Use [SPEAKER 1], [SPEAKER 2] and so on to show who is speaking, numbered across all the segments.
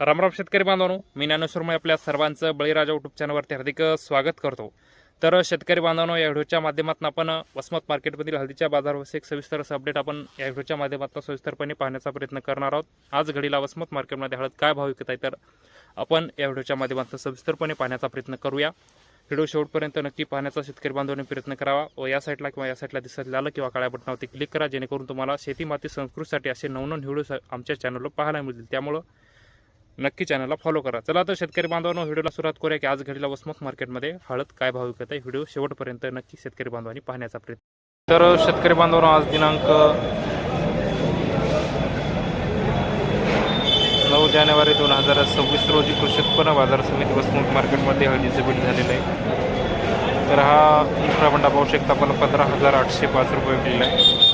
[SPEAKER 1] रामराम शेतकरी बांधवांनो मी ज्ञानेश्वर आपल्या सर्वांचं बळीराजा युट्यूब चॅनलवरती हार्दिक स्वागत करतो. तर शेतकरी बांधवांनो या व्हिडिओच्या माध्यमातून आपण वसमत मार्केटमधील हळदीच्या बाजाराविषयी एक सविस्तर असं अपडेट आपण या व्हिडिओच्या माध्यमातून सविस्तरपणे पाहण्याचा प्रयत्न करणार आहोत. आज घडीला वसमत मार्केटमध्ये हळद काय भाव विकत आहे तर आपण या व्हिडिओच्या माध्यमातून सविस्तरपणे पाहण्याचा प्रयत्न करूया. व्हिडिओ शेवटपर्यंत नक्की पाहण्याचा शेतकरी बांधवांनी प्रयत्न करावा. व या साईडला किंवा या साईडला दिसत आलं किंवा काळ्या बटनावरती क्लिक करा जेणेकरून तुम्हाला शेती माती संस्कृतीसाठी असे नवनवन व्हिडिओ आमच्या चॅनलवर पाहायला मिळतील. त्यामुळं नक्की चॅनलला फॉलो करा. चला तर शेतकरी बांधवांनो व्हिडिओला सुरुवात करूया की आज घडीला वसमत मार्केटमध्ये हळद काय भाव विकत आहे? व्हिडिओ शेवटपर्यंत नक्की शेतकरी बांधवांनी पाहण्याचा प्रयत्न तर शेतकरी बांधवांनो आज दिनांक नऊ जानेवारी दोन हजार सव्वीस रोजी कृषी उत्पन्न बाजार समिती वसमत मार्केटमध्ये हळदीचे बीट झालेलं आहे. तर हा दुसरा बंडा पाहू शकता आपण पंधरा हजार आठशे पाच रुपये विकलेला आहे.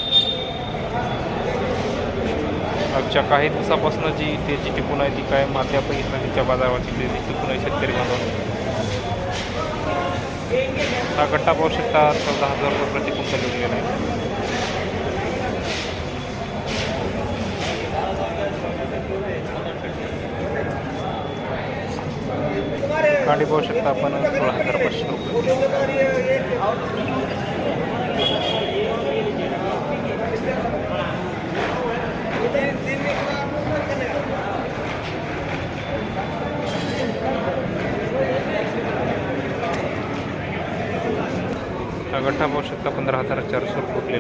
[SPEAKER 1] मागच्या काही दिवसापासून जी तेजी टिकून आहे ती काय माथ्या बघितलं बाजारावरची तेजी टिकून आहे शेतकरी बांधवांनो. हा गट्टा पाहू शकता चौदा हजार रुपये प्रति क्विंटल गेला आहे. गाडी पाहू शकता आपण सोळा हजार पाचशे रुपये. गठ्ठा पाहू शकता पंधरा हजार चारशे रुपये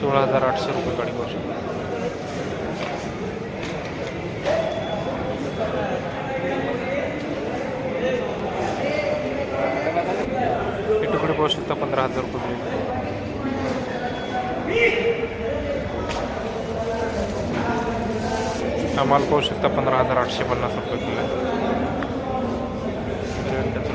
[SPEAKER 1] सोळा हजार आठशे रुपये गाडी पाहू शकता हे तुकडे पाहू शकता पंधरा हजार रुपये उठलेले. माल पाहू शकता पंधरा हजार आठशे पन्नास रुपये किलो आहे. त्याचं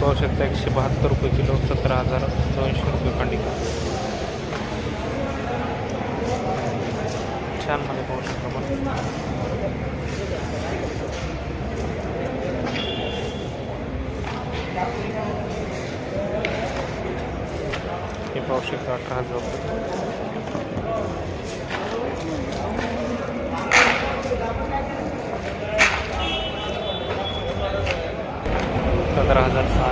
[SPEAKER 1] पाहू शकता एकशे बहात्तर रुपये किलो सतरा हजार दोनशे रुपये खंडी छानमध्ये पाहू शकता आपण. हे पाहू शकता अठरा हजार रुपये. सतरा हजार सहा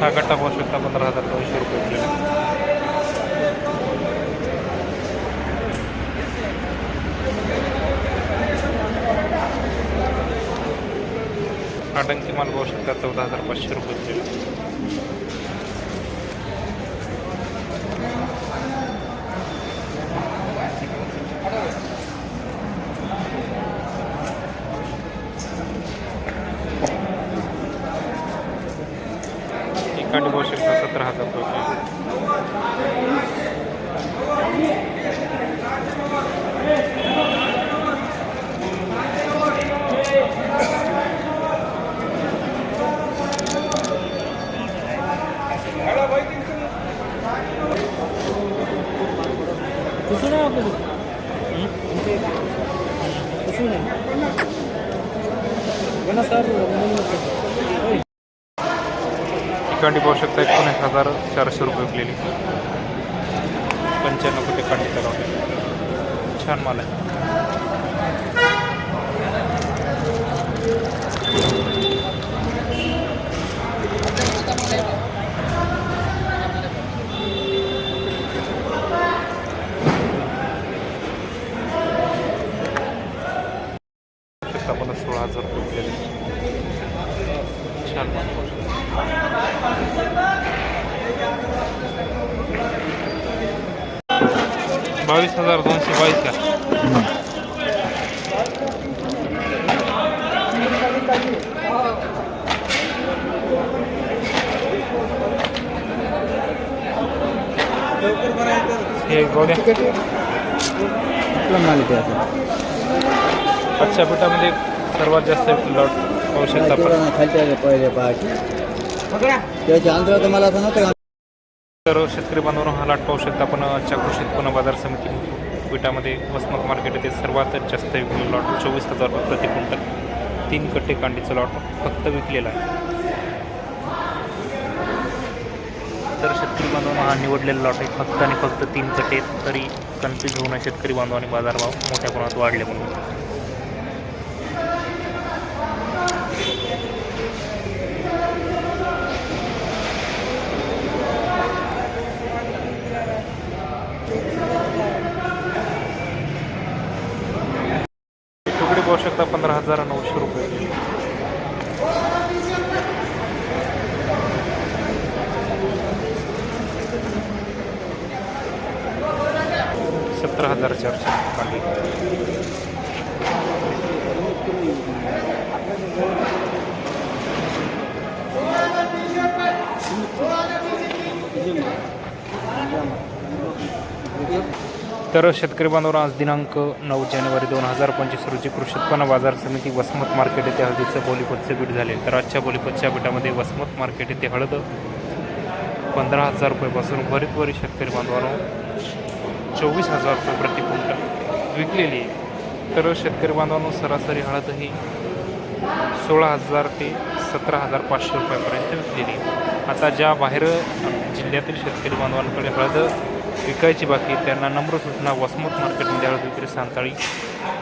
[SPEAKER 1] हा कट्टा पाहू शकता पंधरा हजार दोनशे रुपये. हा टंकी माल पाहू शकता चौदा हजार पाचशे रुपये किलो. ठिकाणी पाहू शकता सतरा हजार रुपये
[SPEAKER 2] कसं
[SPEAKER 1] ठिकाणी पाहू शकता एकोणीस हजार चारशे रुपये विकलेली. पंच्याण्णव कुठे कांडी करावं छान माल आहे शकता आपण सोळा हजार रुपये विकलेले छान माल पाहू शकता बावीस हजार दोनशे बावीस का। हे गोड्या
[SPEAKER 2] आपला माल इथे आता
[SPEAKER 1] आजच्या पिठामध्ये सर्वात जास्त लॉट पाहू शकता आपण
[SPEAKER 2] खालच्या पहिले पहाटे त्याच्या अंतर तर मला असं नव्हतं
[SPEAKER 1] तर शेतकरी बांधवांनो हा लाट पाहू शकता आपण आजच्या कृषी उत्पन्न बाजार समिती विटामध्ये वसमत मार्केट येथे सर्वात जास्त विकलेला लॉट चोवीस हजार रुपये प्रति क्विंटल. तीन कट्टे कांडीचं लॉट फक्त विकलेला आहे. तर शेतकरी बांधवांना हा निवडलेला लॉट आहे फक्त आणि फक्त तीन कट्टे तरी कन्फ्यूज होऊन शेतकरी बांधवांनी बाजारभाव मोठ्या प्रमाणात वाढले म्हणून. तुकडे शकता पंधरा हजार नऊशे रुपये सतरा हजार चारशे खाली. तर शेतकरी बांधवांनो आज दिनांक नऊ जानेवारी दोन हजार पंचवीस रोजी कृषी उत्पन्न बाजार समिती वसमत मार्केट येथे हळदीचं बोलीपतचं बीट झाले. तर आजच्या बोलीपतच्या बीटामध्ये वसमत मार्केट येथे हळद पंधरा हजार रुपयेपासून बरीच शेतकरी बांधवांनो चोवीस हजार रुपये प्रति विकलेली आहे. तर शेतकरी बांधवांनो सरासरी हळद ही सोळा हजार ते सतरा हजार पाचशे रुपयापर्यंत विकलेली आता ज्या बाहेर जिल्ह्यातील शेतकरी बांधवांकडे हळद विकायची बाकी त्यांना नम्र सूचना वसमत मार्केटमध्ये हळद विक्री सांताळी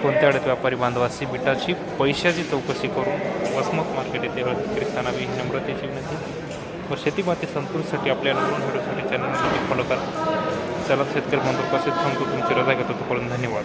[SPEAKER 1] कोणत्या वेळेत व्यापारी बांधवासी बिटाची पैशाची चौकशी करून वसमत मार्केट येथे हळद विक्री सांगावी ही नम्रतेची विनंती. व शेतीमाती संतुष्टीसाठी आपल्या नवीन व्हिडिओसाठी चॅनल फॉलो करा. चला शेतकरी बांधव कसे थांबतो. तुमची रजा घेतो. तोपर्यंत धन्यवाद.